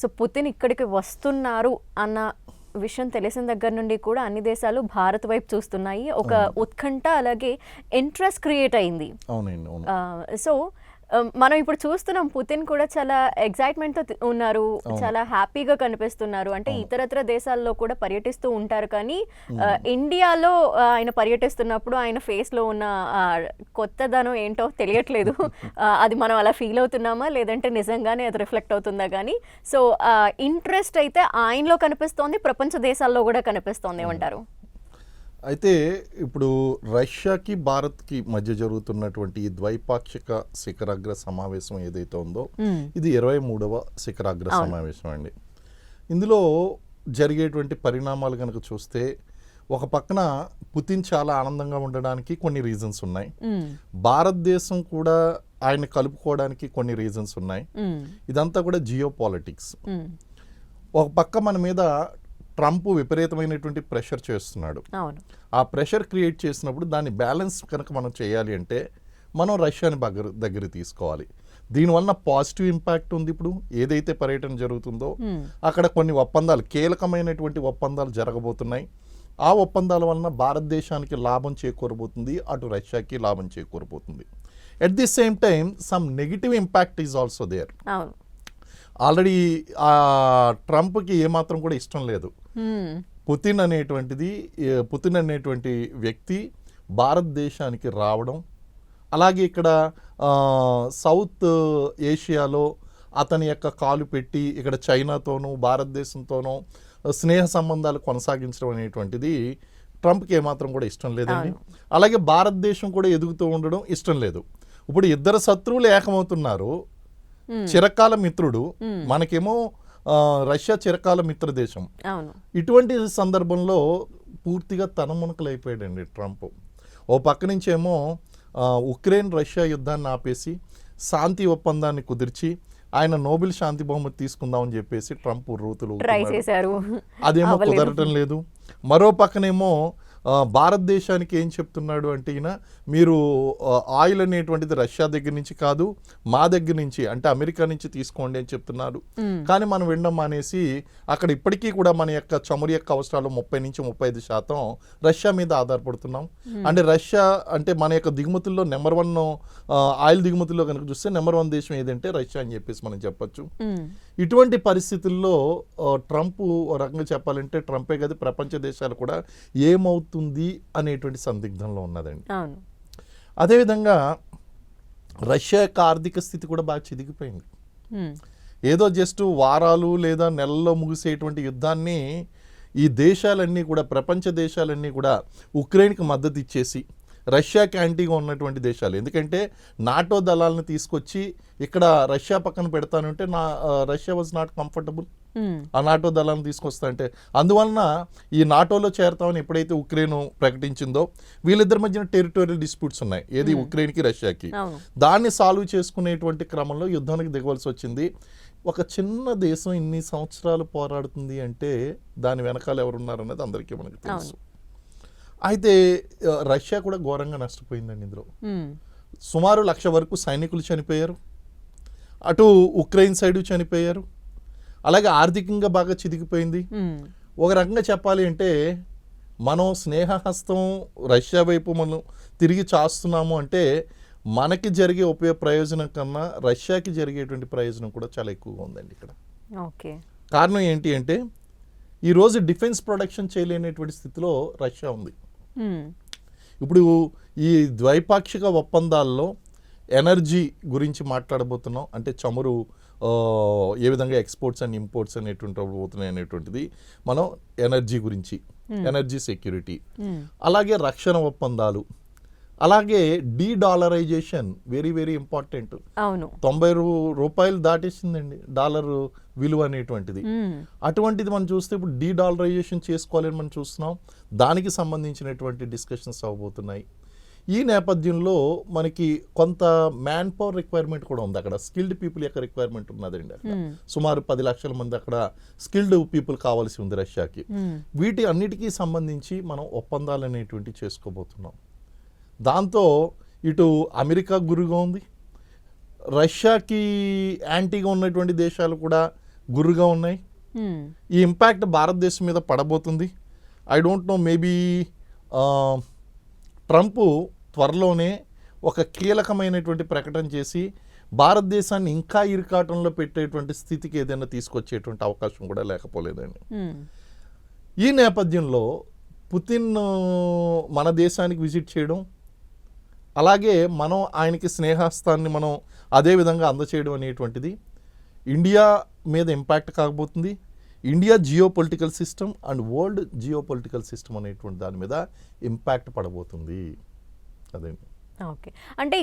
So Putin ఇక్కడికి వస్తున్నారు అన్న విషయం తెలిసిన దగ్గర నుండి కూడా అన్ని దేశాలు భారత్ వైపు చూస్తున్నాయి. ఒక ఉత్కంఠ అలాగే ఇంట్రెస్ట్ క్రియేట్ అయింది. సో మనం ఇప్పుడు చూస్తున్నాం పుతిన్ కూడా చాలా excitement తో ఉన్నారు చాలా హ్యాపీగా కనిపిస్తున్నారు. అంటే ఇతరత్ర దేశాల్లో కూడా పర్యటిస్తూ ఉంటారు కానీ ఇండియాలో ఆ, ఆయన పర్యటిస్తున్నప్పుడు ఆయన face లో ఉన్న ఆ, కొత్తదనం ఏంటో తెలియట్లేదు. అది మనం అలా ఫీల్ అవుతున్నామా లేదంటే నిజంగానే అది రిఫ్లెక్ట్ అవుతుందా కానీ సో ఇంట్రెస్ట్ అయితే ఆయనలో కనిపిస్తోంది ప్రపంచ దేశాల్లో కూడా కనిపిస్తోంది ఏమంటారు అయితే ఇప్పుడు రష్యాకి భారత్కి మధ్య జరుగుతున్నటువంటి ఈ ద్వైపాక్షిక శిఖరాగ్ర సమావేశం ఏదైతే ఉందో ఇది ఇరవై మూడవ శిఖరాగ్ర సమావేశం అండి ఇందులో జరిగేటువంటి పరిణామాలు కనుక చూస్తే ఒక పక్కన పుతిన్ చాలా ఆనందంగా ఉండడానికి కొన్ని రీజన్స్ ఉన్నాయి. భారతదేశం కూడా ఆయన కలుపుకోవడానికి కొన్ని రీజన్స్ ఉన్నాయి. ఇదంతా కూడా జియో పాలిటిక్స్. ఒక పక్క మన మీద ట్రంప్ విపరీతమైనటువంటి ప్రెషర్ చేస్తున్నాడు. ఆ ప్రెషర్ క్రియేట్ చేసినప్పుడు దాన్ని బ్యాలెన్స్ కనుక మనం చేయాలి అంటే మనం రష్యాని దగ్గర దగ్గర తీసుకోవాలి. దీనివల్ల పాజిటివ్ ఇంపాక్ట్ ఉంది ఇప్పుడు. ఏదైతే పర్యటన జరుగుతుందో. అక్కడ కొన్ని ఒప్పందాలు కీలకమైనటువంటి ఒప్పందాలు జరగబోతున్నాయి. ఆ ఒప్పందాల వలన భారతదేశానికి లాభం చేకూరబోతుంది. అటు రష్యాకి లాభం చేకూరబోతుంది. At the same time some negative impact is also there already ఆ ట్రంప్కి ఏమాత్రం కూడా ఇష్టం లేదు. పుతిన్ అనేటువంటిది పుతిన్ అనేటువంటి వ్యక్తి భారతదేశానికి రావడం అలాగే ఇక్కడ సౌత్ ఏషియాలో అతని యొక్క కాలు పెట్టి ఇక్కడ చైనాతోనూ భారతదేశంతోనూ స్నేహ సంబంధాలు కొనసాగించడం అనేటువంటిది ట్రంప్కి ఏమాత్రం కూడా ఇష్టం లేదండి. అలాగే భారతదేశం కూడా ఎదుగుతూ ఉండడం ఇష్టం లేదు. ఇప్పుడు ఇద్దరు శత్రువులు ఏకమవుతున్నారు. చిరకాల మిత్రుడు. మనకేమో రష్యా చిరకాల మిత్ర దేశం ఇటువంటి సందర్భంలో పూర్తిగా తనమునకలైపోయాడండి ట్రంప్. ఓ పక్క నుంచేమో ఉక్రెయిన్ రష్యా యుద్ధాన్ని ఆపేసి శాంతి ఒప్పందాన్ని కుదిర్చి ఆయన నోబెల్ శాంతి బహుమతి తీసుకుందామని చెప్పేసి ట్రంప్ రూతులు అదేమో. కుదరటం లేదు. మరో పక్కనేమో భారతదేశానికి ఏం చెప్తున్నాడు అంటే ఈయన మీరు ఆయిల్ అనేటువంటిది రష్యా దగ్గర నుంచి కాదు మా దగ్గర నుంచి అంటే అమెరికా నుంచి తీసుకోండి అని చెప్తున్నారు. కానీ మనం వినడం మానేసి అక్కడ ఇప్పటికీ కూడా మన యొక్క చమురు యొక్క అవసరాలు ముప్పై నుంచి ముప్పై ఐదు శాతం రష్యా మీద ఆధారపడుతున్నాం. అంటే రష్యా అంటే మన యొక్క దిగుమతుల్లో నెంబర్ వన్ ఆయిల్ దిగుమతుల్లో కనుక చూస్తే నెంబర్ వన్ దేశం ఏదంటే రష్యా అని చెప్పేసి మనం చెప్పొచ్చు. ఇటువంటి పరిస్థితుల్లో ట్రంప్ రకంగా చెప్పాలంటే ట్రంపే కాదు ప్రపంచ దేశాలు కూడా ఏమవుతుంది అనేటువంటి సందిగ్ధంలో ఉన్నదండి అదేవిధంగా రష్యా యొక్క ఆర్థిక స్థితి కూడా బాగా చిదిగిపోయింది. ఏదో జస్ట్ వారాలు లేదా నెలల్లో ముగిసేటువంటి యుద్ధాన్ని ఈ దేశాలన్నీ కూడా ప్రపంచ దేశాలన్నీ కూడా ఉక్రెయిన్కి మద్దతు ఇచ్చేసి రష్యాకి యాంటీగా ఉన్నటువంటి దేశాలు ఎందుకంటే నాటో దళాలను తీసుకొచ్చి ఇక్కడ రష్యా పక్కన పెడతానంటే నా రష్యా వాజ్ నాట్ కంఫర్టబుల్. ఆ నాటో దళాలను తీసుకొస్తా అంటే అందువలన ఈ నాటోలో చేరతామని ఎప్పుడైతే ఉక్రెయిన్ ప్రకటించిందో వీళ్ళిద్దరి మధ్యన టెరిటోరియల్ డిస్ప్యూట్స్ ఉన్నాయి. ఏది ఉక్రెయిన్కి రష్యాకి. దాన్ని సాల్వ్ చేసుకునేటువంటి క్రమంలో యుద్ధానికి దిగవలసి వచ్చింది. ఒక చిన్న దేశం ఇన్ని సంవత్సరాలు పోరాడుతుంది అంటే దాని వెనకాల ఎవరున్నారన్నది అందరికీ మనకు తెలుసు. అయితే రష్యా కూడా ఘోరంగా నష్టపోయిందండి ఇందులో. సుమారు లక్ష వరకు సైనికులు చనిపోయారు. అటు ఉక్రెయిన్ సైడు చనిపోయారు. అలాగే ఆర్థికంగా బాగా చిదిగిపోయింది మ్మ్. ఒక రకంగా చెప్పాలి అంటే మనం స్నేహహస్తం రష్యా వైపు మనం తిరిగి చాస్తున్నాము అంటే మనకి జరిగే ఉపయోగ ప్రయోజనం కన్నా రష్యాకి జరిగేటువంటి ప్రయోజనం కూడా చాలా ఎక్కువగా ఉందండి ఇక్కడ. ఓకే. కారణం ఏంటి అంటే ఈరోజు డిఫెన్స్ ప్రొడక్షన్ చేయలేనటువంటి స్థితిలో రష్యా ఉంది. ఇప్పుడు ఈ ద్వైపాక్షిక ఒప్పందాల్లో ఎనర్జీ గురించి మాట్లాడబోతున్నాం. అంటే చమురు ఏ విధంగా ఎక్స్పోర్ట్స్ అండ్ ఇంపోర్ట్స్ అనేటువంటి పోతున్నాయి అనేటువంటిది మనం ఎనర్జీ గురించి ఎనర్జీ సెక్యూరిటీ. మ్మ్. అలాగే రక్షణ ఒప్పందాలు అలాగే D dollarisation very very important. అవును. తొంభై రూ- రూపాయలు దాటేసిందండి డాలర్ విలువ అనేటువంటిది. మ్మ్. అటువంటిది మనం చూస్తే ఇప్పుడు డీ డాలరైజేషన్ చేసుకోవాలని మనం చూస్తున్నాం. దానికి సంబంధించినటువంటి డిస్కషన్స్ అవ్వబోతున్నాయి. ఈ నేపథ్యంలో మనకి కొంత మ్యాన్ పవర్ రిక్వైర్మెంట్ కూడా ఉంది అక్కడ. స్కిల్డ్ పీపుల్ యొక్క రిక్వైర్మెంట్ ఉన్నదండి అక్కడ. మ్మ్. సుమారు పది లక్షల మంది అక్కడ స్కిల్డ్ పీపుల్ కావాల్సి ఉంది రష్యాకి. మ్మ్. వీటి అన్నిటికీ సంబంధించి మనం ఒప్పందాలు అనేటువంటి చేసుకోబోతున్నాం. దాంతో ఇటు అమెరికా గురుగా ఉంది. రష్యాకి యాంటీగా ఉన్నటువంటి దేశాలు కూడా గుర్రుగా ఉన్నాయి. మ్మ్. ఈ ఇంపాక్ట్ భారతదేశం మీద పడబోతుంది. I don't know maybe Trump త్వరలోనే ఒక కీలకమైనటువంటి ప్రకటన చేసి భారతదేశాన్ని ఇంకా ఇరుకాటంలో పెట్టేటువంటి స్థితికి ఏదైనా తీసుకొచ్చేటువంటి అవకాశం కూడా లేకపోలేదండి. ఈ నేపథ్యంలో పుతిన్ మన దేశానికి విజిట్ చేయడం అలాగే మనం ఆయనకి స్నేహస్తాన్ని మనం అదే విధంగా అందచేయడం అనేటువంటిది ఇండియా మీద impact కాకపోతుంది. India geopolitical system and world geopolitical system అనేటువంటి దాని మీద ఇంపాక్ట్ పడబోతుంది. అదే. ఓకే. అంటే